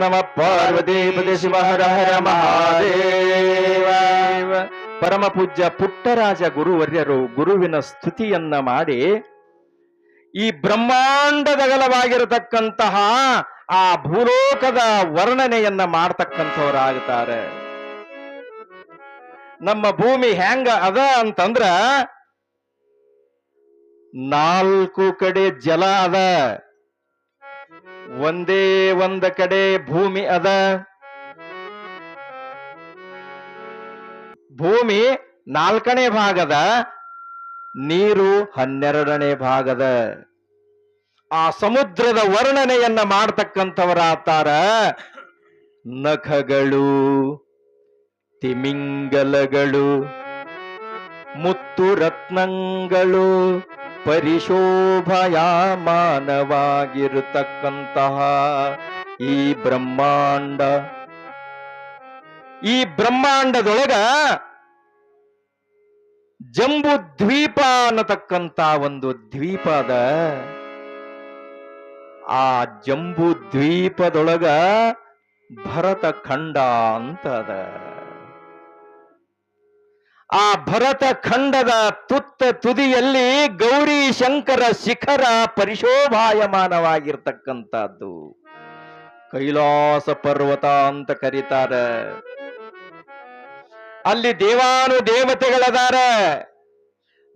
ನಮಃ. ಪಾರ್ವತಿ ಪತಿ ಶಿವ, ಹರ ಹರ, ಮಹಾದೇವ. ಪರಮ ಪೂಜ್ಯ ಪುಟ್ಟರಾಜ ಗುರುವರ್ಯರು ಗುರುವಿನ ಸ್ತುತಿಯನ್ನ ಮಾಡಿ ಈ ಬ್ರಹ್ಮಾಂಡದಗಲವಾಗಿರತಕ್ಕಂತಹ ಆ ಭೂಲೋಕದ ವರ್ಣನೆಯನ್ನ ಮಾಡ್ತಕ್ಕಂಥವರಾಗುತ್ತಾರೆ ನಮ್ಮ ಭೂಮಿ ಹೆಂಗ ಅದ ಅಂತಂದ್ರ ನಾಲ್ಕು ಕಡೆ ಜಲ ಅದ. ಒಂದೇ ಒಂದ ಕಡೆ ಭೂಮಿ ಅದ. ಭೂಮಿ ನಾಲ್ಕನೇ ಭಾಗದ, ನೀರು ಹನ್ನೆರಡನೇ ಭಾಗದ. ಆ ಸಮುದ್ರದ ವರ್ಣನೆಯನ್ನ ಮಾಡ್ತಕ್ಕಂಥವರಾತಾರ ನಖಗಳು, ತಿಮಿಂಗಲಗಳು, ಮುತ್ತು ರತ್ನಗಳು ಪರಿಶೋಭಯಾಮಾನವಾಗಿರತಕ್ಕಂತಹ ಈ ಬ್ರಹ್ಮಾಂಡ, ಈ ಬ್ರಹ್ಮಾಂಡದೊಳಗ ಜಂಬು ದ್ವೀಪ ಅನ್ನತಕ್ಕಂತ ಒಂದು ದ್ವೀಪದ ಆ ಜಂಬು ದ್ವೀಪದೊಳಗ ಭರತ ಖಂಡ ಅಂತ ಅದ. ಆ ಭರತ ಖಂಡದ ತುತ್ತ ತುದಿಯಲ್ಲಿ ಗೌರಿ ಶಂಕರ ಶಿಖರ ಪರಿಶೋಭಾಯಮಾನವಾಗಿರ್ತಕ್ಕಂಥದ್ದು. ಕೈಲಾಸ ಪರ್ವತ ಅಂತ ಕರೀತಾರ. ಅಲ್ಲಿ ದೇವಾನು ದೇವತೆಗಳದಾರ.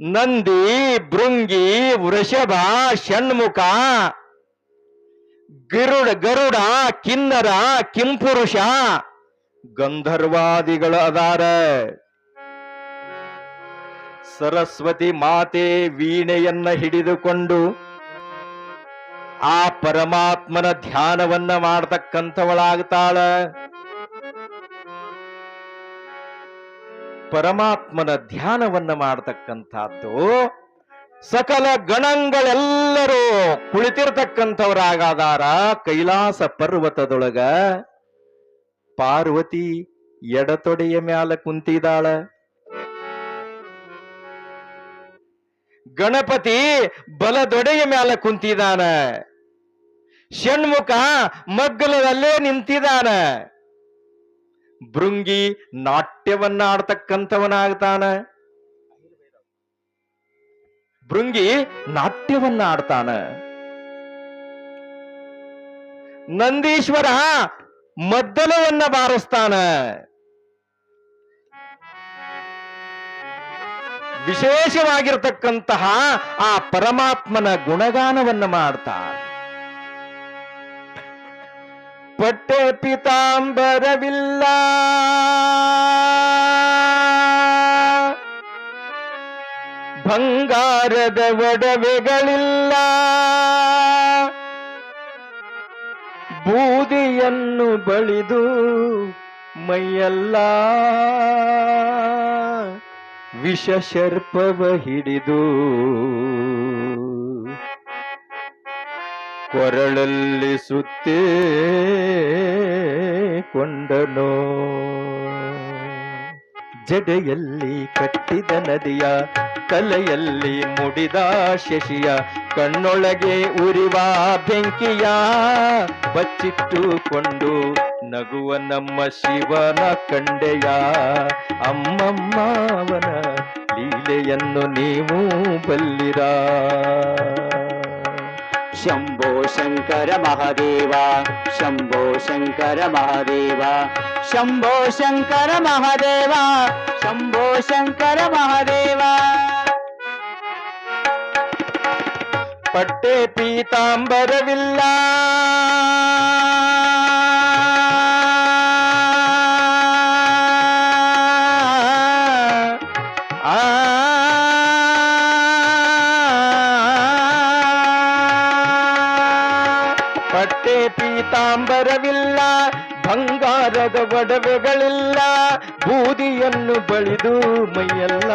ನಂದಿ, ಭೃಂಗಿ, ವೃಷಭ, ಷಣ್ಮುಖ, ಗರುಡ ಗರುಡ, ಕಿನ್ನರ, ಕಿಂಪುರುಷ ಗಂಧರ್ವಾದಿಗಳು ಅದಾರ ಸರಸ್ವತಿ ಮಾತೆ ವೀಣೆಯನ್ನ ಹಿಡಿದುಕೊಂಡು ಆ ಪರಮಾತ್ಮನ ಧ್ಯಾನವನ್ನ ಮಾಡತಕ್ಕಂಥವಳಾಗ್ತಾಳ. ಪರಮಾತ್ಮನ ಧ್ಯಾನವನ್ನ ಮಾಡತಕ್ಕಂಥದ್ದು ಸಕಲ ಗಣಗಳೆಲ್ಲರೂ ಕುಳಿತಿರ್ತಕ್ಕಂಥವರಾಗಾದಾರ ಕೈಲಾಸ ಪರ್ವತದೊಳಗ. ಪಾರ್ವತಿ ಎಡತೊಡೆಯ ಮ್ಯಾಲ ಕುಂತಿದಾಳ. ಗಣಪತಿ ಬಲದೊಡೆಯ ಮ್ಯಾಲ ಕುಂತಿದಾನ. ಷಣ್ಮುಖ ಮಗ್ಗಲದಲ್ಲೇ ನಿಂತಿದಾನ. ಭೃಂಗಿ ನಾಟ್ಯವನ್ನ ಆಡ್ತಕ್ಕಂಥವನಾಗ್ತಾನ ಭೃಂಗಿ ನಾಟ್ಯವನ್ನ ಆಡ್ತಾನ ನಂದೀಶ್ವರ ಮದ್ದಲವನ್ನ ಬಾರಿಸ್ತಾನ. ವಿಶೇಷವಾಗಿರ್ತಕ್ಕಂತಹ ಆ ಪರಮಾತ್ಮನ ಗುಣಗಾನವನ್ನು ಮಾಡ್ತಾರೆ ಪಟ್ಟೆ ಪಿತಾಂಬರವಿಲ್ಲ. ಬಂಗಾರದ ಒಡವೆಗಳಿಲ್ಲ. ಬೂದಿಯನ್ನು ಬಳಿದು ಮೈಯಲ್ಲ ವಿಷ ಶರ್ಪವ ಹಿಡಿದು ಕೊರಳಲ್ಲಿ ಸುತ್ತೇ ಕೊಂಡನೋ. ಜಡೆಯಲ್ಲಿ ಕಟ್ಟಿದ ನದಿಯ, ತಲೆಯಲ್ಲಿ ಮುಡಿದ ಶಶಿಯ, ಕಣ್ಣೊಳಗೆ ಉರಿವ ಬೆಂಕಿಯ, ಬಚ್ಚಿಟ್ಟುಕೊಂಡು ನಗುವ ನಮ್ಮ ಶಿವನ ಕಂಡೆಯ. ಅಮ್ಮಮ್ಮವನ ಲೀಲೆಯನ್ನು ನೀವು ಬಲ್ಲಿರಾ? ಶಂಭೋ ಶಂಕರ ಮಹಾದೇವ ಶಂಭೋ ಶಂಕರ ಮಹಾದೇವ ಶಂಭೋ ಶಂಕರ ಮಹಾದೇವ ಶಂಭೋ ಶಂಕರ ಮಹಾದೇವ. ಪಟ್ಟೆ ಪೀತಾಂಬರವಿಲ್ಲ. ಪಟ್ಟೆ ಪೀತಾಂಬರವಿಲ್ಲ, ಬಂಗಾರದ ಒಡವೆಗಳಿಲ್ಲ, ಬೂದಿಯನ್ನು ಬಳಿದು ಮೈಯೆಲ್ಲ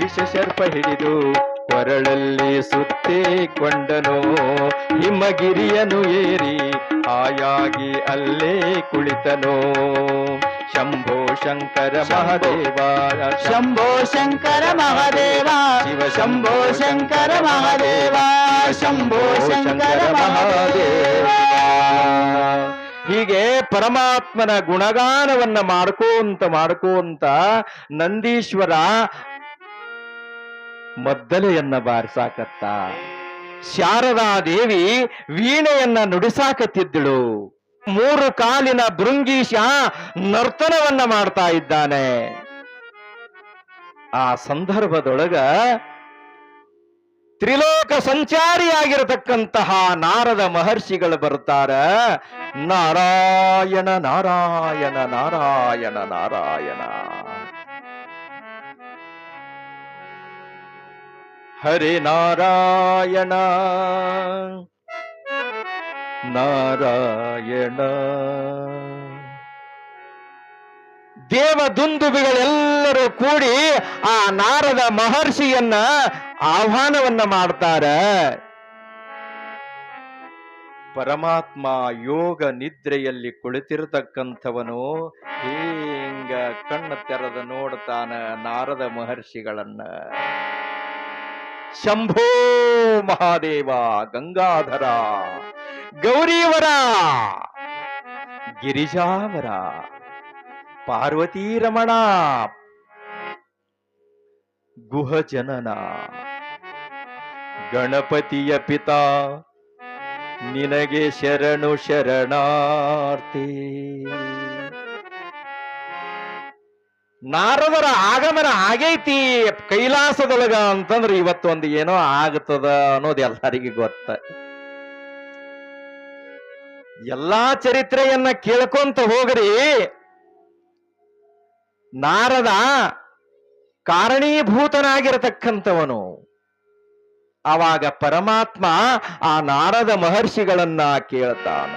ವಿಷಸರ್ಪ ಹಿಡಿದು ಕೊರಳಲ್ಲಿ ಸುತ್ತಿಕೊಂಡನು ಹಿಮಗಿರಿಯನು ಏರಿ ಆಯಾಗಿ ಅಲ್ಲೇ ಕುಳಿತನು. ಶಂಭೋ ಶಂಕರ ಮಹಾದೇವ. ಶಂಭೋ ಶಂಕರ ಮಹಾದೇವ. ಶಿವ ಶಂಭೋ ಶಂಕರ ಮಹಾದೇವ. ಶಂಭೋ ಶಂಕರ ಮಹಾದೇವ. ಹೀಗೆ ಪರಮಾತ್ಮನ ಗುಣಗಾನವನ್ನ ಮಾಡ್ಕೋಂತ ಮಾಡ್ಕೋಂತ ನಂದೀಶ್ವರ ಮದ್ದಲೆಯನ್ನ ಬಾರಿಸಾಕತ್ತ. ಶಾರದಾ ದೇವಿ ವೀಣೆಯನ್ನ ನುಡಿಸಾಕತ್ತಿದ್ದಳು. ಮೂರು ಕಾಲಿನ ಭೃಂಗೀಶ ನರ್ತನವನ್ನ ಮಾಡ್ತಾ ಇದ್ದಾನೆ. ಆ ಸಂದರ್ಭದೊಳಗ ತ್ರಿಲೋಕ ಸಂಚಾರಿಯಾಗಿರತಕ್ಕಂತಹ ನಾರದ ಮಹರ್ಷಿಗಳು ಬರ್ತಾರ ನಾರಾಯಣ ನಾರಾಯಣ ನಾರಾಯಣ ನಾರಾಯಣ. ಹರಿ ನಾರಾಯಣ. ನಾರಾಯಣ. ದೇವ ದುಂದುಬಿಗಳೆಲ್ಲರೂ ಕೂಡಿ ಆ ನಾರದ ಮಹರ್ಷಿಯನ್ನ ಆಹ್ವಾನವನ್ನ ಮಾಡ್ತಾರೆ. ಪರಮಾತ್ಮ ಯೋಗ ನಿದ್ರೆಯಲ್ಲಿ ಕುಳಿತಿರತಕ್ಕಂಥವನು ಹಿಂಗ ಕಣ್ಣು ತೆರೆದ ನೋಡ್ತಾನ ನಾರದ ಮಹರ್ಷಿಗಳನ್ನ. ಶಂಭೋ ಮಹಾದೇವ ಗಂಗಾಧರ. ಗೌರೀವರ ಗಿರಿಜಾವರ ಪಾರ್ವತಿ ರಮಣ ಗುಹಜನನ, ಗಣಪತಿಯ ಪಿತಾ, ನಿನಗೆ ಶರಣು ಶರಣಾರ್ತಿ ನಾರದರ ಆಗಮನ ಆಗೈತಿ, ಕೈಲಾಸದೊಳಗ ಅಂತಂದ್ರೆ ಇವತ್ತೊಂದು ಏನೋ ಆಗ್ತದ ಅನ್ನೋದು ಎಲ್ಲರಿಗೂ ಗೊತ್ತ. ಎಲ್ಲಾ ಚರಿತ್ರೆಯನ್ನ ಕೇಳ್ಕೊಂತ ಹೋಗ್ರಿ. ನಾರದ ಕಾರಣೀಭೂತನಾಗಿರತಕ್ಕಂಥವನು. ಆವಾಗ ಪರಮಾತ್ಮ ಆ ನಾರದ ಮಹರ್ಷಿಗಳನ್ನ ಕೇಳ್ತಾನ.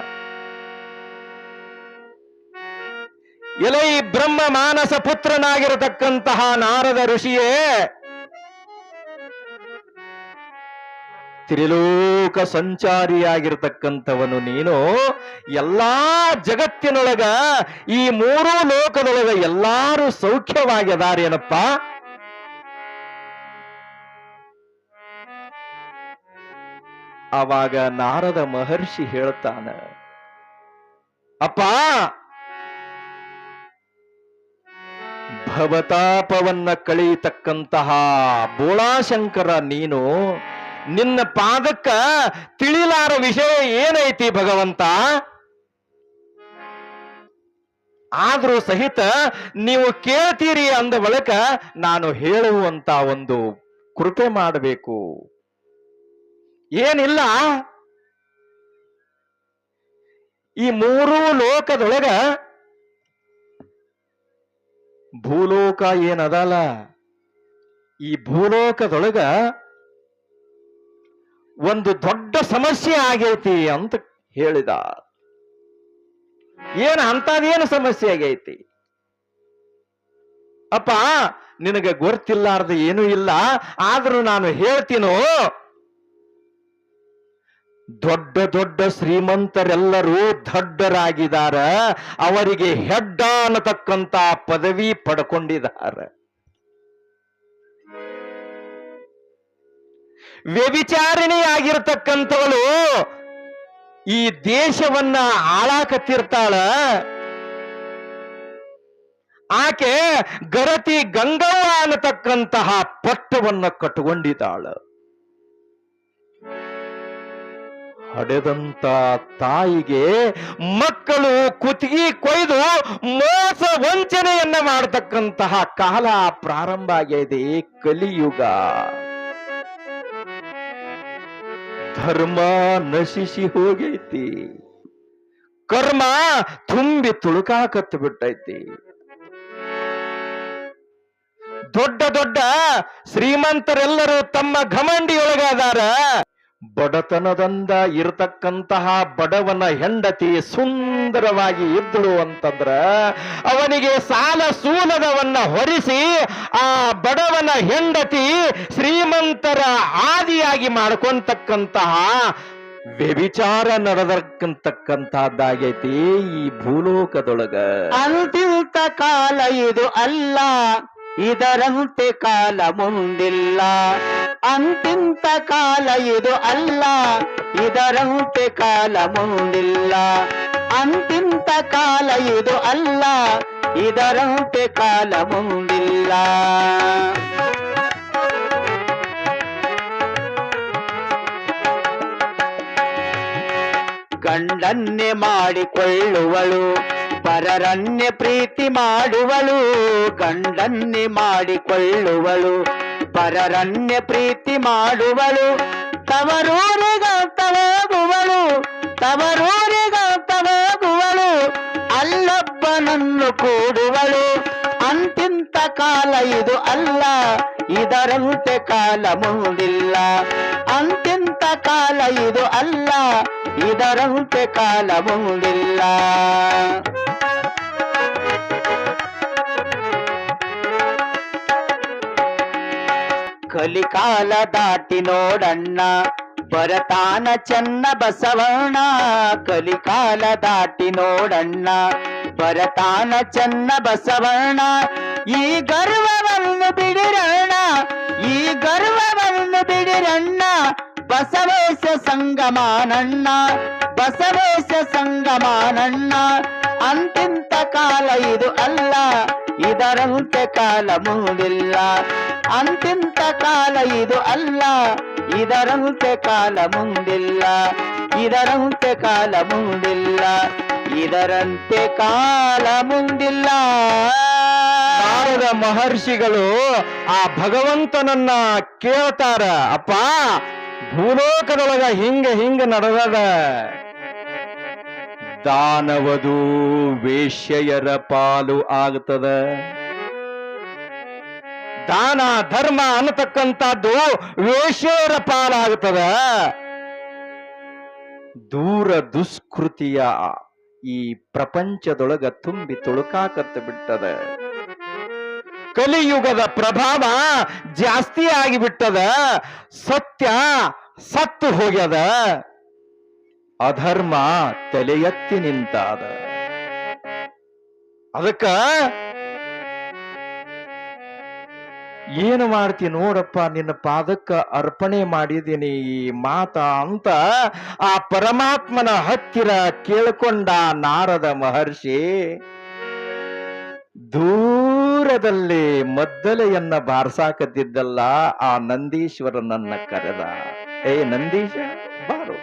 ಎಲೈ ಬ್ರಹ್ಮ ಮಾನಸ ಪುತ್ರನಾಗಿರತಕ್ಕಂತಹ ನಾರದ ಋಷಿಯೇ ತ್ರಿಲೋಕ ಸಂಚಾರಿಯಾಗಿರ್ತಕ್ಕಂಥವನು ನೀನು. ಎಲ್ಲಾ ಜಗತ್ತಿನೊಳಗ ಈ ಮೂರು ಲೋಕದೊಳಗ ಎಲ್ಲಾರು ಸೌಖ್ಯವಾಗಿದಾರೇನಪ್ಪ. ಆವಾಗ ನಾರದ ಮಹರ್ಷಿ ಹೇಳ್ತಾನ, ಅಪ್ಪ, ಭವತಾಪವನ್ನ ಕಳೆಯತಕ್ಕಂತಹ ಬೋಳಾಶಂಕರ ನೀನು ನಿನ್ನ ಪಾದಕ್ಕ ತಿಳಿಲಾರ ವಿಷಯ ಏನೈತಿ ಭಗವಂತ? ಆದ್ರೂ ಸಹಿತ ನೀವು ಕೇಳ್ತೀರಿ ಅಂದ ಬಳಿಕ ನಾನು ಹೇಳುವಂತ ಒಂದು ಕೃಪೆ ಮಾಡಬೇಕು. ಏನಿಲ್ಲ. ಈ ಮೂರೂ ಲೋಕದೊಳಗ ಭೂಲೋಕ ಏನದಲ್ಲ? ಈ ಭೂಲೋಕದೊಳಗ ಒಂದು ದೊಡ್ಡ ಸಮಸ್ಯೆ ಆಗೈತಿ ಅಂತ ಹೇಳಿದ. ಏನು ಅಂತದೇನು ಸಮಸ್ಯೆ ಆಗೈತಿ? ಅಪ್ಪ, ನಿನಗೆ ಗೊತ್ತಿಲ್ಲಾರ್ದ ಏನೂ ಇಲ್ಲ, ಆದ್ರೂ ನಾನು ಹೇಳ್ತೀನೋ? ದೊಡ್ಡ ದೊಡ್ಡ ಶ್ರೀಮಂತರೆಲ್ಲರೂ ದೊಡ್ಡರಾಗಿದ್ದಾರೆ ಅವರಿಗೆ ಹೆಡ್ಡ ಅನ್ನತಕ್ಕಂತ ಪದವಿ ಪಡ್ಕೊಂಡಿದ್ದಾರೆ. ವ್ಯಭಿಚಾರಿಣಿಯಾಗಿರ್ತಕ್ಕಂಥವಳು ಈ ದೇಶವನ್ನ ಆಳಾಕತ್ತಿರ್ತಾಳ. ಆಕೆ ಗರತಿ ಗಂಗವ್ವ ಅನ್ನತಕ್ಕಂತಹ ಪಟ್ಟವನ್ನ ಕಟ್ಟಿಕೊಂಡಿದ್ದಾಳ ಹಡೆದಂತ ತಾಯಿಗೆ ಮಕ್ಕಳು ಕುತ್ತಿಗೆ ಕೊಯ್ದು ಮೋಸ ವಂಚನೆಯನ್ನ ಮಾಡತಕ್ಕಂತಹ ಕಾಲ ಪ್ರಾರಂಭ ಆಗಿದೆ ಕಲಿಯುಗ. ಧರ್ಮ ನಶಿಸಿ ಹೋಗೈತಿ. ಕರ್ಮ ತುಂಬಿ ತುಳುಕಾಕತ್ತು ಬಿಟ್ಟೈತಿ. ದೊಡ್ಡ ದೊಡ್ಡ ಶ್ರೀಮಂತರೆಲ್ಲರೂ ತಮ್ಮ ಘಮಂಡಿಯೊಳಗಾದಾರ. ಬಡತನದಿಂದ ಇರತಕ್ಕಂತಹ ಬಡವನ ಹೆಂಡತಿ ಸುಂದರವಾಗಿ ಇದ್ದಳು ಅಂತಂದ್ರ ಅವನಿಗೆ ಸಾಲ ಸೂಲದವನ್ನ ಹೊರಿಸಿ ಆ ಬಡವನ ಹೆಂಡತಿ ಶ್ರೀಮಂತರ ಆದಿಯಾಗಿ ಮಾಡ್ಕೊಂತಕ್ಕಂತಹ ವ್ಯಭಿಚಾರ ನಡೆದಕ್ಕಂತಕ್ಕಂತಹದ್ದಾಗೈತಿ ಈ ಭೂಲೋಕದೊಳಗ. ಅಂತಿಂತ ಕಾಲ ಇದು ಅಲ್ಲ. ಇದರಂತೆ ಕಾಲ ಮುಂದಿಲ್ಲ. ಅಂತಿಂತ ಕಾಲ ಇದು ಅಲ್ಲ. ಇದರಂತೆ ಕಾಲ ಮುಂದಿಲ್ಲ. ಅಂತಿಂತ ಇದು ಅಲ್ಲ. ಇದರಂತೆ ಕಾಲ ಮುಂದಿಲ್ಲ. ಗಂಡನ್ನೇ ಮಾಡಿಕೊಳ್ಳುವಳು. ಪರರನ್ನೇ ಪ್ರೀತಿ ಮಾಡುವಳು, ಗಂಡನ್ನೇ ಮಾಡಿಕೊಳ್ಳುವಳು. ಪರರನ್ನೇ ಪ್ರೀತಿ ಮಾಡುವಳು ತವರೂರಿಗಂತವಾಗುವಳು ಹೋಗುವಳು ತವರೂರಿಗಂತ ಹೋಗುವಳು ಅಲ್ಲೊಬ್ಬನನ್ನು ಕೂಡುವಳು. ಅಂತಿಂತ ಕಾಲ ಇದು ಅಲ್ಲ, ಇದರಂತೆ ಕಾಲ ಮುಂದಿಲ್ಲ. ಅಂತಿಂತ ಕಾಲ ಇದು ಅಲ್ಲ, ಇದರಂತೆ ಮುಂದಿಲ್ಲ ಕಲಿಕಾಲ ದಾಟಿ ನೋಡಣ್ಣ, ಬರತಾನ ಚೆನ್ನ ಬಸವಣ್ಣ. ಕಲಿಕಾಲ ದಾಟಿ ನೋಡಣ್ಣ, ಬರತಾನ ಚೆನ್ನ ಬಸವಣ್ಣ. ಈ ಗರ್ವವನ್ನು ಬಿಡಿರಣ್ಣ, ಈ ಗರ್ವವನ್ನು ಬಿಡಿರಣ್ಣ. ಬಸವೇಶ ಸಂಗಮಾನಣ್ಣ ಬಸವೇಶ ಸಂಗಮಾನಣ್ಣ. ಅಂತಿಂತ ಕಾಲ ಇದು ಅಲ್ಲ, ಇದರಂತೆ ಕಾಲ ಮುಂದಿಲ್ಲ ಅಂತಿಂತ ಕಾಲ ಇದು ಅಲ್ಲ, ಇದರಂತೆ ಕಾಲ ಮುಂದಿಲ್ಲ ಇದರಂತೆ ಕಾಲ ಮುಂದಿಲ್ಲ ಇದರಂತೆ ಕಾಲ ಮುಂದಿಲ್ಲ ನಾರದ ಮಹರ್ಷಿಗಳು ಆ ಭಗವಂತನನ್ನ ಕೇಳ್ತಾರ, ಅಪ್ಪ ಭೂಲೋಕದೊಳಗ ಹಿಂಗ ಹಿಂಗ ನಡೆದದ. ದಾನವದು ವೇಶ್ಯೆಯರ ಪಾಲು ಆಗ್ತದ. ದಾನ, ಧರ್ಮ ಅನ್ನತಕ್ಕಂಥದ್ದು ವೇಶ್ಯರ ಪಾಲಾಗ್ತದ. ದೂರ ದುಷ್ಕೃತಿಯ ಈ ಪ್ರಪಂಚದೊಳಗ ತುಂಬಿ ತುಳುಕಾಕತ್ತ ಬಿಟ್ಟದ. ಕಲಿಯುಗದ ಪ್ರಭಾವ ಜಾಸ್ತಿ ಆಗಿಬಿಟ್ಟದ. ಸತ್ಯ ಸತ್ತು ಹೋಗ್ಯದ. ಅಧರ್ಮ ತಲೆ ಎತ್ತಿ ನಿಂತಾದ. ಅದಕ್ಕ ಏನು ಮಾಡ್ತಿ ನೋಡಪ್ಪ, ನಿನ್ನ ಪಾದಕ್ಕ ಅರ್ಪಣೆ ಮಾಡಿದ್ದೀನಿ ಈ ಮಾತ ಅಂತ ಆ ಪರಮಾತ್ಮನ ಹತ್ತಿರ ಕೇಳ್ಕೊಂಡ ನಾರದ ಮಹರ್ಷಿ, ದೂರದಲ್ಲಿ ಮದ್ದಲೆಯನ್ನ ಬಾರ್ಸಾಕತ್ತಿದ್ದಲ್ಲ ಆ ನಂದೀಶ್ವರನನ್ನ ಕರೆದ. ಏ ನಂದೀಶ ಬಾರು.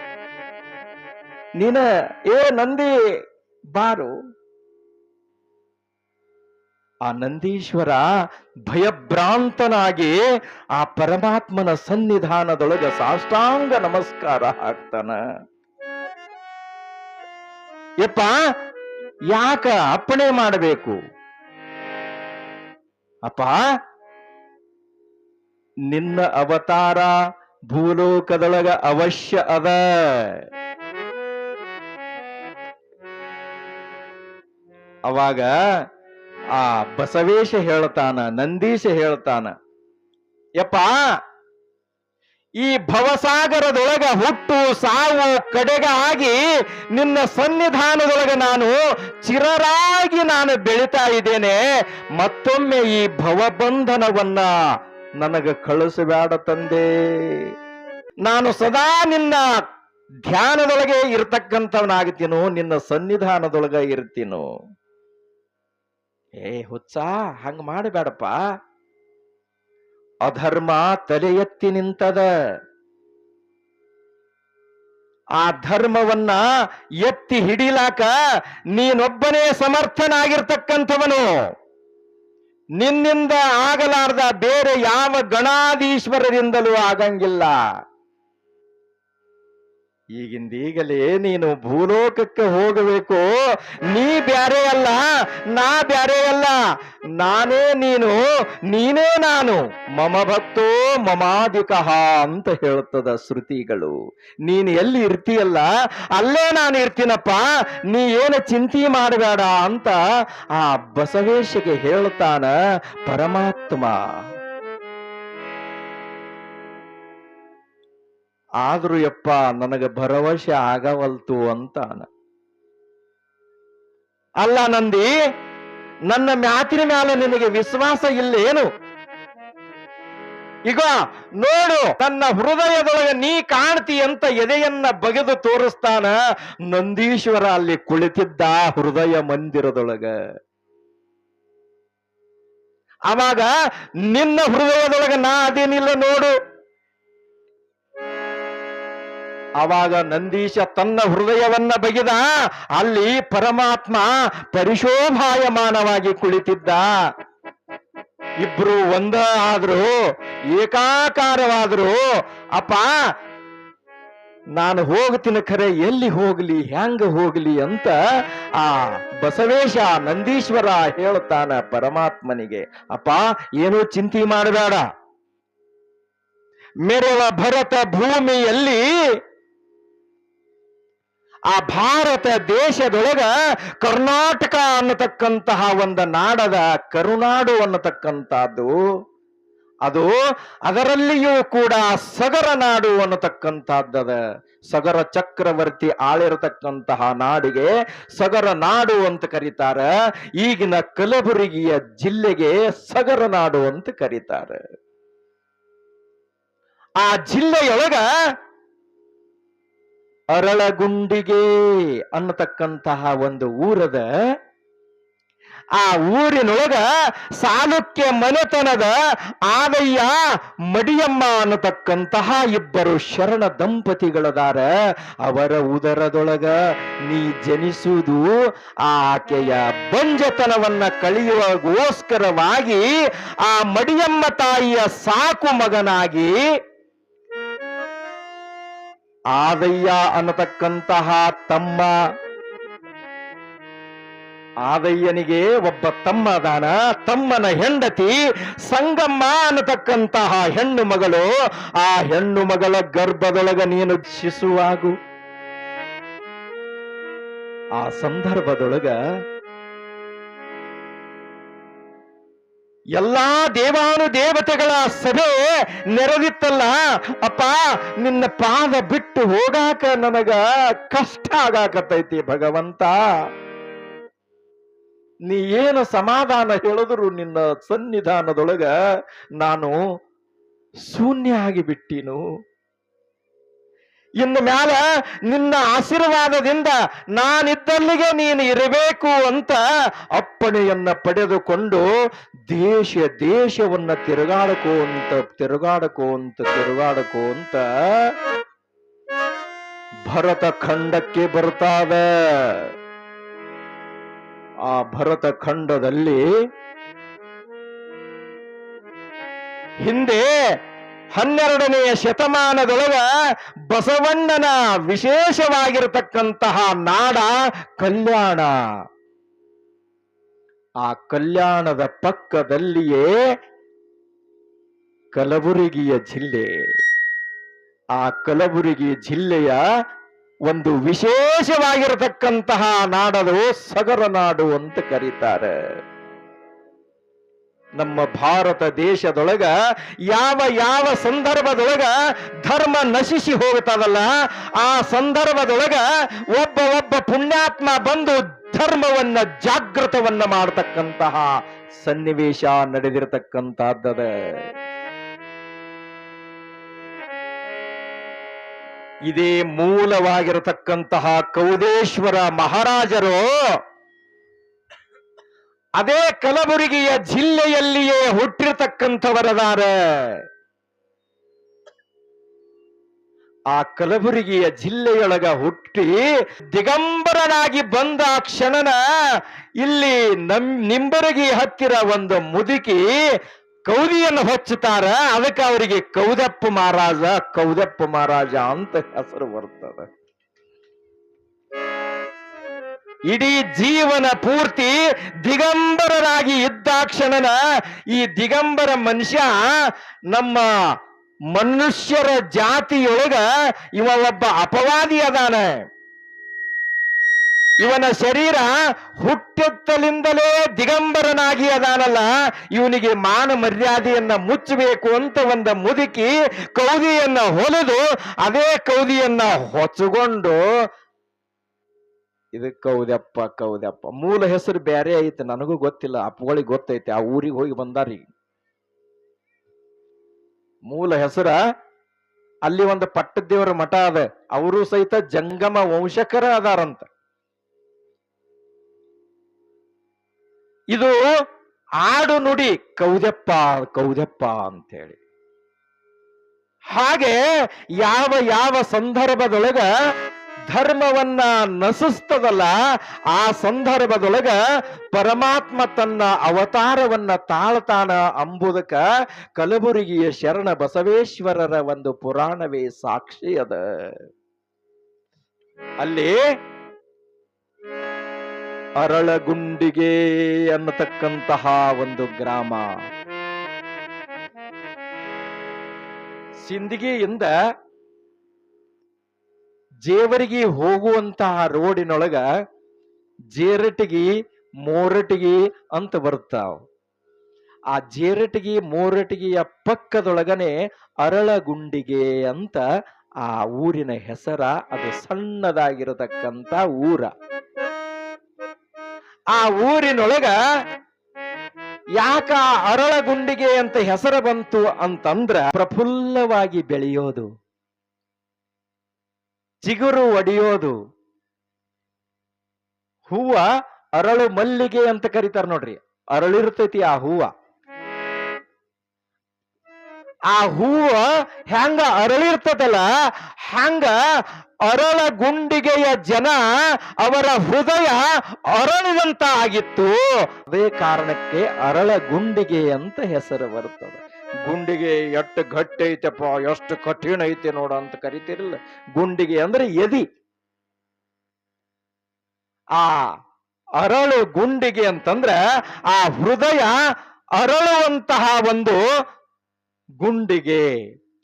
ನೀನ, ಏ ನಂದಿ, ಬಾರು. ಆ ನಂದೀಶ್ವರ ಭಯಭ್ರಾಂತನಾಗಿ ಆ ಪರಮಾತ್ಮನ ಸನ್ನಿಧಾನದೊಳಗೆ ಸಾಷ್ಟಾಂಗ ನಮಸ್ಕಾರ ಹಾಕ್ತಾನ. ಯಪ್ಪ, ಯಾಕ ಅಪ್ಪಣೆ ಮಾಡಬೇಕು? ಅಪ್ಪ, ನಿನ್ನ ಅವತಾರ ಭೂಲೋಕದೊಳಗ ಅವಶ್ಯ ಅದ. ಅವಾಗ ಆ ಬಸವೇಶ ಹೇಳ್ತಾನ, ನಂದೀಶ ಹೇಳ್ತಾನ, ಯಪ್ಪ, ಈ ಭವಸಾಗರದೊಳಗ ಹುಟ್ಟು ಸಾವು ಕಡೆಗ ಆಗಿ ನಿನ್ನ ಸನ್ನಿಧಾನದೊಳಗ ನಾನು ಚಿರರಾಗಿ ನಾನು ಬೆಳಿತಾ ಇದ್ದೇನೆ, ಮತ್ತೊಮ್ಮೆ ಈ ಭವಬಂಧನವನ್ನ ನನಗ ಕಳಿಸಬೇಡ ತಂದೆ. ನಾನು ಸದಾ ನಿನ್ನ ಧ್ಯಾನದೊಳಗೆ ಇರ್ತಕ್ಕಂಥವನಾಗ್ತೀನೋ ನಿನ್ನ ಸನ್ನಿಧಾನದೊಳಗ ಇರ್ತೀನೋ. ಏ ಹುಚ್ಚ, ಹಂಗ ಮಾಡಬೇಡಪ್ಪ. ಅಧರ್ಮ ತಲೆ ಎತ್ತಿ ನಿಂತದ. ಆ ಧರ್ಮವನ್ನ ಎತ್ತಿ ಹಿಡಿಲಾಕ ನೀನೊಬ್ಬನೇ ಸಮರ್ಥನಾಗಿರ್ತಕ್ಕಂಥವನು. ನಿನ್ನಿಂದ ಆಗಲಾರ್ದ ಬೇರೆ ಯಾವ ಗಣಾಧೀಶ್ವರರಿಂದಲೂ ಆಗಂಗಿಲ್ಲ. ಈಗಿಂದೀಗಲೇ ನೀನು ಭೂಲೋಕಕ್ಕೆ ಹೋಗಬೇಕು. ನೀ ಬ್ಯಾರೆ ಅಲ್ಲ, ನಾ ಬ್ಯಾರೆ ಅಲ್ಲ. ನಾನೇ ನೀನು, ನೀನೇ ನಾನು. ಮಮ ಭಕ್ತೋ ಮಮಾಧಿಕ ಅಂತ ಹೇಳುತ್ತದ ಶ್ರುತಿಗಳು. ನೀನು ಎಲ್ಲಿ ಇರ್ತೀಯಲ್ಲ, ಅಲ್ಲೇ ನಾನು ಇರ್ತೀನಪ್ಪ. ನೀ ಏನು ಚಿಂತೆ ಮಾಡಬೇಡ ಅಂತ ಆ ಬಸವೇಶಗೆ ಹೇಳುತ್ತಾನ ಪರಮಾತ್ಮ. ಆದ್ರೂ ಯಪ್ಪ ನನಗೆ ಭರವಸೆ ಆಗವಲ್ತು ಅಂತಾನ. ಅಲ್ಲ ನಂದಿ, ನನ್ನ ಮ್ಯಾತಿನ ಮ್ಯಾಲೆ ನಿನಗೆ ವಿಶ್ವಾಸ ಇಲ್ಲೇನು? ಈಗ ನೋಡು ನನ್ನ ಹೃದಯದೊಳಗೆ ನೀ ಕಾಣ್ತಿ ಅಂತ ಎದೆಯನ್ನ ಬಗೆದು ತೋರಿಸ್ತಾನ. ನಂದೀಶ್ವರ ಅಲ್ಲಿ ಕುಳಿತಿದ್ದ ಹೃದಯ ಮಂದಿರದೊಳಗ. ಅವಾಗ ನಿನ್ನ ಹೃದಯದೊಳಗೆ ನಾ ಅದೇನಿಲ್ಲ ನೋಡು. ಅವಾಗ ನಂದೀಶ ತನ್ನ ಹೃದಯವನ್ನ ಬಗೆದ ಅಲ್ಲಿ ಪರಮಾತ್ಮ ಪರಿಶೋಭಾಯಮಾನವಾಗಿ ಕುಳಿತಿದ್ದ. ಇಬ್ರು ಒಂದ ಆದ್ರು, ಏಕಾಕಾರವಾದ್ರು, ಅಪ್ಪ, ನಾನು ಹೋಗ್ತಿನ ಖರೆ, ಎಲ್ಲಿ ಹೋಗ್ಲಿ ಹೆಂಗ ಹೋಗ್ಲಿ ಅಂತ ಆ ಬಸವೇಶ ನಂದೀಶ್ವರ ಹೇಳ್ತಾನ ಪರಮಾತ್ಮನಿಗೆ. ಅಪ್ಪ, ಏನೂ ಚಿಂತೆ ಮಾಡಬೇಡ. ಮೆರವ ಭರತ ಭೂಮಿಯಲ್ಲಿ ಆ ಭಾರತ ದೇಶದೊಳಗ ಕರ್ನಾಟಕ ಅನ್ನತಕ್ಕಂತಹ ಒಂದು ನಾಡದ ಕರುನಾಡು ಅನ್ನತಕ್ಕಂತಹದ್ದು ಅದು ಅದರಲ್ಲಿಯೂ ಕೂಡ ಸಗರ ನಾಡು ಅನ್ನತಕ್ಕಂತಹದ್ದದ ಸಗರ ಚಕ್ರವರ್ತಿ ಆಳಿರತಕ್ಕಂತಹ ನಾಡಿಗೆ ಸಗರ ನಾಡು ಅಂತ ಕರೀತಾರ. ಈಗಿನ ಕಲಬುರಗಿಯ ಜಿಲ್ಲೆಗೆ ಸಗರ ನಾಡು ಅಂತ ಕರೀತಾರೆ. ಆ ಜಿಲ್ಲೆಯೊಳಗ ಅರಳಗುಂಡಿಗೆ ಅನ್ನತಕ್ಕಂತಹ ಒಂದು ಊರದ, ಆ ಊರಿನೊಳಗ ಸಾಲುಕ್ಯ ಮನೆತನದ ಆದಯ್ಯ ಮಡಿಯಮ್ಮ ಅನ್ನತಕ್ಕಂತಹ ಇಬ್ಬರು ಶರಣ ದಂಪತಿಗಳದಾರ. ಅವರ ಉದರದೊಳಗ ನೀ ಜನಿಸುವುದು ಆಕೆಯ ಬಂಜತನವನ್ನ ಕಳೆಯುವಗೋಸ್ಕರವಾಗಿ ಆ ಮಡಿಯಮ್ಮ ತಾಯಿಯ ಸಾಕು ಮಗನಾಗಿ ಆದಯ್ಯ ಅನ್ನತಕ್ಕಂತಹ ತಮ್ಮ ಆದಯ್ಯನಿಗೆ ಒಬ್ಬ ತಮ್ಮ ದಾನ, ತಮ್ಮನ ಹೆಂಡತಿ ಸಂಗಮ್ಮ ಅನ್ನತಕ್ಕಂತಹ ಹೆಣ್ಣು ಮಗಳು, ಆ ಹೆಣ್ಣು ಮಗಳ ಗರ್ಭದೊಳಗ ನೀನು ಶಿಶುವಾಗು. ಆ ಸಂದರ್ಭದೊಳಗ ಎಲ್ಲಾ ದೇವಾನು ದೇವತೆಗಳ ಸಭೆ ನೆರೆದಿತ್ತಲ್ಲ ಅಪ್ಪ, ನಿನ್ನ ಪಾದ ಬಿಟ್ಟು ಹೋಗಾಕ ನನಗ ಕಷ್ಟ ಆಗಾಕತ್ತೈತಿ ಭಗವಂತ. ನೀ ಏನು ಸಮಾಧಾನ ಹೇಳಿದ್ರು ನಿನ್ನ ಸನ್ನಿಧಾನದೊಳಗ ನಾನು ಶೂನ್ಯ ಆಗಿ ಬಿಟ್ಟೀನು ಇನ್ನು ಮ್ಯಾಲ ನಿನ್ನ ಆಶೀರ್ವಾದದಿಂದ ನಾನಿದ್ದಲ್ಲಿಗೆ ನೀನು ಇರಬೇಕು ಅಂತ ಅಪ್ಪಣೆಯನ್ನ ಪಡೆದುಕೊಂಡು ದೇಶ ದೇಶವನ್ನ ತಿರುಗಾಡಕೋಂತ ತಿರುಗಾಡಕೋ ಅಂತ ಭರತ ಖಂಡಕ್ಕೆ ಬರ್ತಾವ ಆ ಭರತ ಖಂಡದಲ್ಲಿ ಹಿಂದೆ ಹನ್ನೆರಡನೆಯ ಶತಮಾನದೊಳಗ ಬಸವಣ್ಣನ ವಿಶೇಷವಾಗಿರತಕ್ಕಂತಹ ನಾಡ ಕಲ್ಯಾಣ. ಆ ಕಲ್ಯಾಣದ ಪಕ್ಕದಲ್ಲಿಯೇ ಕಲಬುರಗಿಯ ಜಿಲ್ಲೆ. ಆ ಕಲಬುರಗಿ ಜಿಲ್ಲೆಯ ಒಂದು ವಿಶೇಷವಾಗಿರತಕ್ಕಂತಹ ನಾಡದು ಸಗರನಾಡು ಅಂತ ಕರೀತಾರೆ. ನಮ್ಮ ಭಾರತ ದೇಶದೊಳಗ ಯಾವ ಯಾವ ಸಂದರ್ಭದೊಳಗ ಧರ್ಮ ನಶಿಸಿ ಹೋಗ್ತದಲ್ಲ ಆ ಸಂದರ್ಭದೊಳಗ ಒಬ್ಬ ಒಬ್ಬ ಪುಣ್ಯಾತ್ಮ ಬಂದು ಧರ್ಮವನ್ನ ಜಾಗೃತವನ್ನ ಮಾಡತಕ್ಕಂತಹ ಸನ್ನಿವೇಶ ನಡೆದಿರತಕ್ಕಂತಹದ್ದದ ಇದೇ ಮೂಲವಾಗಿರತಕ್ಕಂತಹ ಕೌದೇಶ್ವರ ಮಹಾರಾಜರು ಅದೇ ಕಲಬುರಗಿಯ ಜಿಲ್ಲೆಯಲ್ಲಿಯೇ ಹುಟ್ಟಿರ್ತಕ್ಕಂಥವರದಾರ. ಆ ಕಲಬುರಗಿಯ ಜಿಲ್ಲೆಯೊಳಗ ಹುಟ್ಟಿ ದಿಗಂಬರನಾಗಿ ಬಂದ ಆ ಕ್ಷಣನ ಇಲ್ಲಿ ನಮ್ ನಿಂಬರಗಿ ಹತ್ತಿರ ಒಂದು ಮುದುಕಿ ಕೌದಿಯನ್ನು ಹೊಚ್ಚುತ್ತಾರ. ಅದಕ್ಕೆ ಅವರಿಗೆ ಕೌದಪ್ಪ ಮಹಾರಾಜ ಕೌದಪ್ಪ ಮಹಾರಾಜ ಅಂತ ಹೆಸರು ಬರ್ತದೆ. ಇಡೀ ಜೀವನ ಪೂರ್ತಿ ದಿಗಂಬರರಾಗಿ ಇದ್ದಾಕ್ಷಣನ ಈ ದಿಗಂಬರ ಮನುಷ್ಯ ನಮ್ಮ ಮನುಷ್ಯರ ಜಾತಿಯೊಳಗ ಇವ ಒಬ್ಬ ಅಪವಾದಿ ಅದಾನ. ಇವನ ಶರೀರ ಹುಟ್ಟುತ್ತಲಿಂದಲೇ ದಿಗಂಬರನಾಗಿ ಅದಾನಲ್ಲ, ಇವನಿಗೆ ಮಾನ ಮರ್ಯಾದೆಯನ್ನ ಮುಚ್ಚಬೇಕು ಅಂತ ಒಂದು ಮುದುಕಿ ಕೌದಿಯನ್ನ ಹೊಲಿದು, ಅದೇ ಕೌದಿಯನ್ನ ಹೊಚ್ಚುಕೊಂಡು ಇದು ಕೌದಪ್ಪ ಕೌದಪ್ಪ ಮೂಲ ಹೆಸರು ಬೇರೆ ಐತೆ, ನನಗೂ ಗೊತ್ತಿಲ್ಲ. ಅಪ್ಪಗಳಿಗೆ ಗೊತ್ತೈತೆ. ಆ ಊರಿಗೆ ಹೋಗಿ ಬಂದಾರಿ ಮೂಲ ಹೆಸರ, ಅಲ್ಲಿ ಒಂದು ಪಟ್ಟದೇವರ ಮಠ ಅದ. ಅವರು ಸಹಿತ ಜಂಗಮ ವಂಶಕರ ಅದಾರಂತ ಇದು ಆಡು ನುಡಿ ಕೌದಪ್ಪ ಕೌದಪ್ಪ ಅಂತೇಳಿ. ಹಾಗೆ ಯಾವ ಯಾವ ಸಂದರ್ಭದೊಳಗ ಧರ್ಮವನ್ನ ನಸಿಸ್ತದಲ್ಲ, ಆ ಸಂದರ್ಭದೊಳಗ ಪರಮಾತ್ಮ ತನ್ನ ಅವತಾರವನ್ನ ತಾಳ್ತಾನ ಅಂಬುದಕ್ಕ ಕಲಬುರಗಿಯ ಶರಣ ಬಸವೇಶ್ವರರ ಒಂದು ಪುರಾಣವೇ ಸಾಕ್ಷಿ ಅದ. ಅಲ್ಲಿ ಅರಳಗುಂಡಿಗೆ ಅನ್ನತಕ್ಕಂತಹ ಒಂದು ಗ್ರಾಮ. ಸಿಂದಗಿಯಿಂದ ಜೇವರಿಗೆ ಹೋಗುವಂತಹ ರೋಡಿನೊಳಗ ಜೇರಟಿಗಿ, ಮೋರಟಿಗಿ ಅಂತ ಬರ್ತಾವ ಆ ಜೇರಟಿಗಿ, ಮೋರಟಿಗಿಯ ಪಕ್ಕದೊಳಗನೆ ಅರಳಗುಂಡಿಗೆ ಅಂತ ಆ ಊರಿನ ಹೆಸರ, ಅದು ಸಣ್ಣದಾಗಿರತಕ್ಕಂತ ಊರ. ಆ ಊರಿನೊಳಗ ಯಾಕ ಆ ಅರಳಗುಂಡಿಗೆ ಅಂತ ಹೆಸರು ಬಂತು ಅಂತಂದ್ರ ಪ್ರಫುಲ್ಲವಾಗಿ ಬೆಳೆಯೋದು. ಚಿಗುರು ಒಡೆಯೋದು. ಹೂವ ಅರಳು ಮಲ್ಲಿಗೆ ಅಂತ ಕರೀತಾರ ನೋಡ್ರಿ. ಅರಳಿರ್ತೈತಿ ಆ ಹೂವ. ಆ ಹೂವ ಹೆಂಗ ಅರಳಿರ್ತದಲ್ಲ ಹಂಗ ಅರಳ ಗುಂಡಿಗೆಯ ಜನ ಅವರ ಹೃದಯ ಅರಳಿದಂತ ಆಗಿತ್ತು. ಅದೇ ಕಾರಣಕ್ಕೆ ಅರಳ ಗುಂಡಿಗೆ ಅಂತ ಹೆಸರು ಬರುತ್ತದೆ. ಗುಂಡಿಗೆ ಎಷ್ಟು ಗಟ್ಟಿ ಐತೆಪ್ಪ, ಎಷ್ಟು ಕಠಿಣ ಐತೆ ನೋಡ ಅಂತ ಕರಿತೀರಲ್ಲ. ಗುಂಡಿಗೆ ಅಂದ್ರೆ ಎದಿ. ಆ ಅರಳು ಗುಂಡಿಗೆ ಅಂತಂದ್ರೆ ಆ ಹೃದಯ ಅರಳುವಂತಹ ಒಂದು ಗುಂಡಿಗೆ,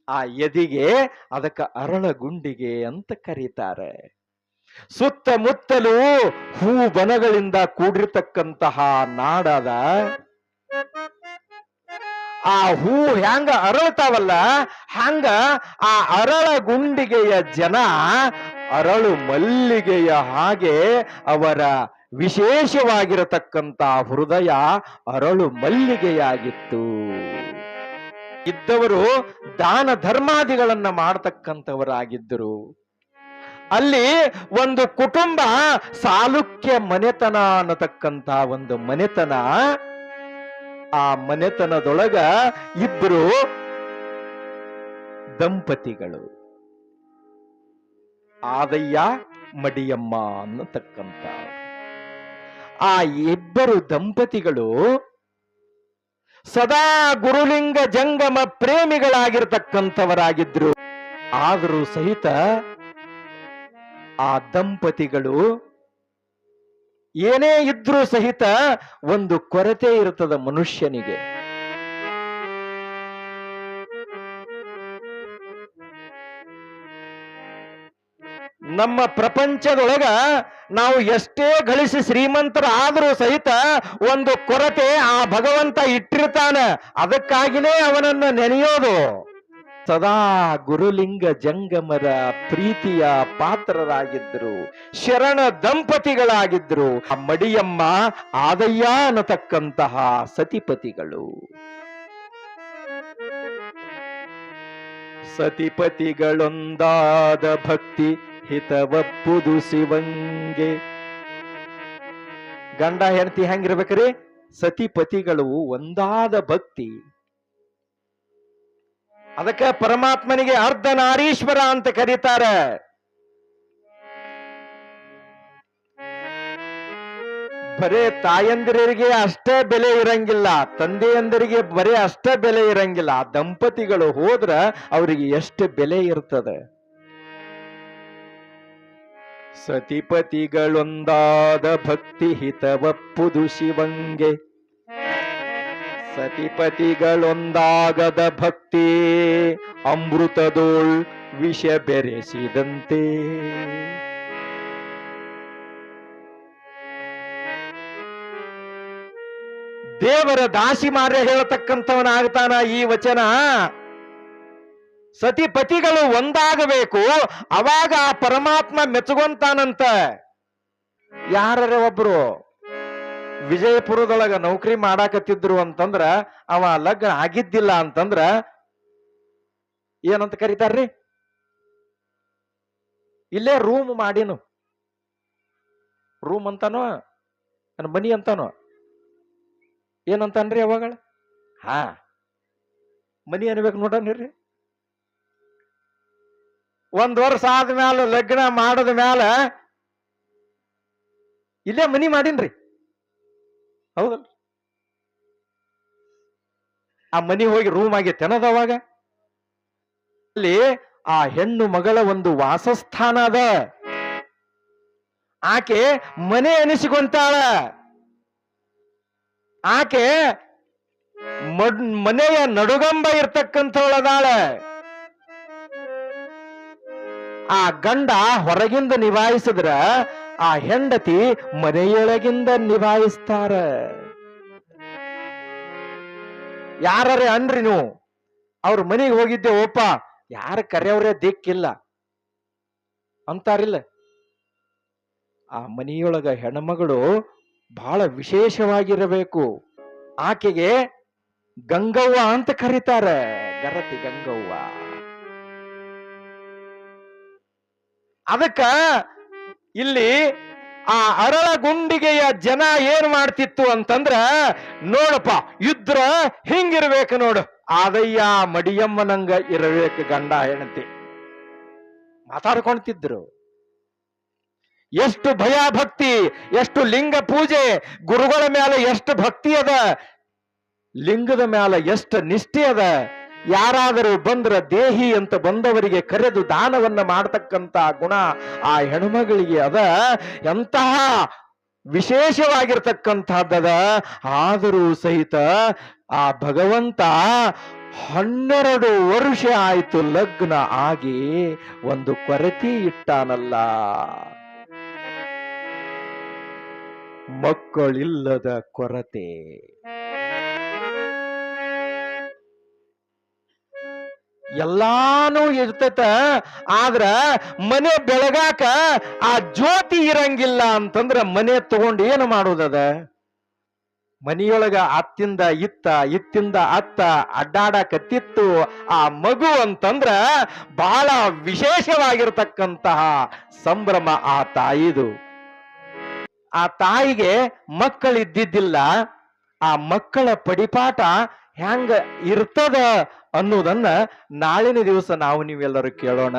ಆ ಎದಿಗೆ ಅದಕ್ಕ ಅರಳ ಗುಂಡಿಗೆ ಅಂತ ಕರೀತಾರೆ. ಸುತ್ತಮುತ್ತಲೂ ಹೂ ಬನಗಳಿಂದ ಕೂಡಿರ್ತಕ್ಕಂತಹ ನಾಡದ ಆ ಹೂ ಹ್ಯಾಂಗ ಅರಳ್ತಾವಲ್ಲ, ಹಂಗ ಆ ಅರಳ ಗುಂಡಿಗೆಯ ಜನ ಅರಳು ಮಲ್ಲಿಗೆಯ ಹಾಗೆ ಅವರ ವಿಶೇಷವಾಗಿರತಕ್ಕಂತ ಹೃದಯ ಅರಳು ಮಲ್ಲಿಗೆಯಾಗಿತ್ತು. ಇದ್ದವರು ದಾನ ಧರ್ಮಾದಿಗಳನ್ನ ಮಾಡತಕ್ಕಂಥವರಾಗಿದ್ದರು. ಅಲ್ಲಿ ಒಂದು ಕುಟುಂಬ ಸಾಲುಕ್ಯ ಮನೆತನ ಅನ್ನತಕ್ಕಂತ ಒಂದು ಮನೆತನ ಆ ಮನೆತನದೊಳಗ ಇಬ್ರು ದಂಪತಿಗಳು. ಆದಯ್ಯ, ಮಡಿಯಮ್ಮ ಅನ್ನತಕ್ಕಂತ. ಆ ಇಬ್ಬರು ದಂಪತಿಗಳು ಸದಾ ಗುರುಲಿಂಗ ಜಂಗಮ ಪ್ರೇಮಿಗಳಾಗಿರ್ತಕ್ಕಂಥವರಾಗಿದ್ರು. ಆದರೂ ಸಹಿತ ಆ ದಂಪತಿಗಳು ಏನೇ ಇದ್ರೂ ಸಹಿತ ಒಂದು ಕೊರತೆ ಇರ್ತದ ಮನುಷ್ಯನಿಗೆ. ನಮ್ಮ ಪ್ರಪಂಚದೊಳಗ ನಾವು ಎಷ್ಟೇ ಗಳಿಸಿ ಶ್ರೀಮಂತರಾದರೂ ಸಹಿತ ಒಂದು ಕೊರತೆ ಆ ಭಗವಂತ ಇಟ್ಟಿರ್ತಾನೆ. ಅದಕ್ಕಾಗಿನೇ ಅವನನ್ನು ನೆನೆಯೋದು. ಸದಾ ಗುರುಲಿಂಗ ಜಂಗಮರ ಪ್ರೀತಿಯ ಪಾತ್ರರಾಗಿದ್ದರು. ಶರಣ ದಂಪತಿಗಳಾಗಿದ್ರು ಮಡಿಯಮ್ಮ, ಆದಯ್ಯ ಅನ್ನತಕ್ಕಂತಹ ಸತಿಪತಿಗಳು. ಸತಿಪತಿಗಳೊಂದಾದ ಭಕ್ತಿ ಹಿತವಪ್ಪುದು ಶಿವಂಗೆ. ಗಂಡ ಹೆಂಡತಿ ಹೆಂಗಿರ್ಬೇಕ್ರಿ? ಸತಿಪತಿಗಳು ಒಂದಾದ ಭಕ್ತಿ. ಅದಕ್ಕ ಪರಮಾತ್ಮನಿಗೆ ಅರ್ಧ ನಾರೀಶ್ವರ ಅಂತ ಕರೀತಾರೆ. ಬರೇ ತಾಯಂದಿರಿಗೆ ಅಷ್ಟೇ ಬೆಲೆ ಇರಂಗಿಲ್ಲ, ತಂದೆಯಂದಿರಿಗೆ ಬರೇ ಅಷ್ಟೇ ಬೆಲೆ ಇರಂಗಿಲ್ಲ, ದಂಪತಿಗಳು ಹೋದ್ರ ಅವರಿಗೆ ಎಷ್ಟು ಬೆಲೆ ಇರ್ತದೆ? ಸತಿಪತಿಗಳೊಂದಾದ ಭಕ್ತಿ ಹಿತವಪ್ಪುದು ಶಿವಂಗೆ. ಸತಿಪತಿಗಳೊಂದಾಗದ ಭಕ್ತಿ ಅಮೃತದೋಳ್ ವಿಷ ಬೆರೆಸಿದಂತೆ. ದೇವರ ದಾಸಿ ಮಾರ್ಯ ಹೇಳತಕ್ಕಂಥವನಾಗ್ತಾನ ಈ ವಚನ. ಸತಿಪತಿಗಳು ಒಂದಾಗಬೇಕು, ಅವಾಗ ಆ ಪರಮಾತ್ಮ ಮೆಚ್ಚುಗೊಂತಾನಂತ. ಯಾರರ ಒಬ್ರು? ವಿಜಯಪುರದೊಳಗ ನೌಕರಿ ಮಾಡಾಕತ್ತಿದ್ರು ಅಂತಂದ್ರ ಅವ ಲಗ್ನ ಆಗಿದ್ದಿಲ್ಲ ಅಂತಂದ್ರ ಏನಂತ ಕರೀತಾರ್ರಿ? ಇಲ್ಲೇ ರೂಮ್ ಮಾಡಿನು. ರೂಮ್ ಅಂತಾನೋ? ನನ್ನ ಮನಿ ಅಂತಾನೋ? ಏನಂತಾನ್ರಿ ಅವಾಗಳ? ಹಾ. ಮನಿ ಅನ್ಬೇಕು ನೋಡನ್ರಿ ಒಂದ್ ವರ್ಷ ಆದ್ಮೇಲೆ ಲಗ್ನ ಮಾಡದ ಮ್ಯಾಲ ಇಲ್ಲೇ ಮನಿ ಮಾಡೀನ್ರಿ. ಹೌದಲ್ ಆ ಮನೆ ಹೋಗಿ ರೂಮ್ ಆಗಿ ಅವಾಗ ಅಲ್ಲಿ ಆ ಹೆಣ್ಣು ಮಗಳ ಒಂದು ವಾಸಸ್ಥಾನ ಅದ. ಆಕೆ ಮನೆ ಎನಿಸಿಕೊಂತಾಳ. ಆಕೆ ಮನೆಯ ನಡುಗಂಬ ಇರ್ತಕ್ಕಂಥವಳದಾಳ. ಆ ಗಂಡ ಹೊರಗಿಂದ ನಿಭಾಯಿಸಿದ್ರ ಆ ಹೆಂಡತಿ ಮನೆಯೊಳಗಿಂದ ನಿಭಾಯಿಸ್ತಾರ. ಯಾರೇ ಅನ್ರಿ ನೀವು? ಅವ್ರ ಮನೆಗೆ ಹೋಗಿದ್ದೆ ಒಪ್ಪ ಯಾರ ಕರೆಯವ್ರೆ ದಿಕ್ಕಿಲ್ಲ. ಅಂತಾರಿಲ್ಲ. ಆ ಮನೆಯೊಳಗ ಹೆಣ್ಮಗಳು ಬಹಳ ವಿಶೇಷವಾಗಿರಬೇಕು. ಆಕೆಗೆ ಗಂಗವ್ವ ಅಂತ ಕರೀತಾರೆ. ಗರತಿ ಗಂಗವ್ವ. ಅದಕ್ಕ ಇಲ್ಲಿ ಆ ಅರಳ ಗುಂಡಿಗೆಯ ಜನ ಏನ್ ಮಾಡ್ತಿತ್ತು ಅಂತಂದ್ರ, ನೋಡಪ್ಪ, ಇದ್ರ ಹಿಂಗಿರ್ಬೇಕು ನೋಡು. ಆದಯ್ಯ, ಮಡಿಯಮ್ಮನಂಗ ಇರಬೇಕು ಗಂಡ ಹೆಣತಿ ಮಾತಾಡ್ಕೊಂತಿದ್ರು. ಎಷ್ಟು ಭಯ ಭಕ್ತಿ ಎಷ್ಟು ಲಿಂಗ ಪೂಜೆ, ಗುರುಗಳ ಮೇಲೆ ಎಷ್ಟು ಭಕ್ತಿ ಅದ. ಲಿಂಗದ ಮ್ಯಾಲ ಎಷ್ಟು ನಿಷ್ಠೆ ಅದ. ಯಾರಾದರೂ ಬಂದ್ರ ದೇಹಿ ಅಂತ ಬಂದವರಿಗೆ ಕರೆದು ದಾನವನ್ನ ಮಾಡತಕ್ಕಂತ ಗುಣ ಆ ಹೆಣ್ಮಗಳಿಗೆ ಅದ. ಎಂತಹ ವಿಶೇಷವಾಗಿರ್ತಕ್ಕಂಥದ್ದದ. ಆದರೂ ಸಹಿತ ಆ ಭಗವಂತ ಹನ್ನೆರಡು ವರ್ಷ ಆಯಿತು ಲಗ್ನ ಆಗಿ ಒಂದು ಕೊರತೆ ಇಟ್ಟಾನಲ್ಲ. ಮಕ್ಕಳಿಲ್ಲದ ಕೊರತೆ. ಎಲ್ಲಾನು ಇರ್ತೈತ, ಆದ್ರ ಮನೆ ಬೆಳಗಾಕ ಆ ಜ್ಯೋತಿ ಇರಂಗಿಲ್ಲ ಅಂತಂದ್ರ ಮನೆ ತಗೊಂಡು ಏನು ಮಾಡುದದ? ಮನೆಯೊಳಗ ಅತ್ತಿಂದ ಇತ್ತ, ಇತ್ತಿಂದ ಅತ್ತ ಅಡ್ಡಾಡಕತ್ತಿತ್ತು ಆ ಮಗು ಅಂತಂದ್ರ ಬಹಳ ವಿಶೇಷವಾಗಿರ್ತಕ್ಕಂತಹ ಸಂಭ್ರಮ ಆ ತಾಯಿದು. ಆ ತಾಯಿಗೆ ಮಕ್ಕಳಿದ್ದಿದ್ದಿಲ್ಲ, ಆ ಮಕ್ಕಳ ಪಡಿಪಾಠ ಹೆಂಗ ಇರ್ತದ ಅನ್ನೋದನ್ನ ನಾಳಿನ ದಿವಸ ನಾವು ನೀವೆಲ್ಲರೂ ಕೇಳೋಣ.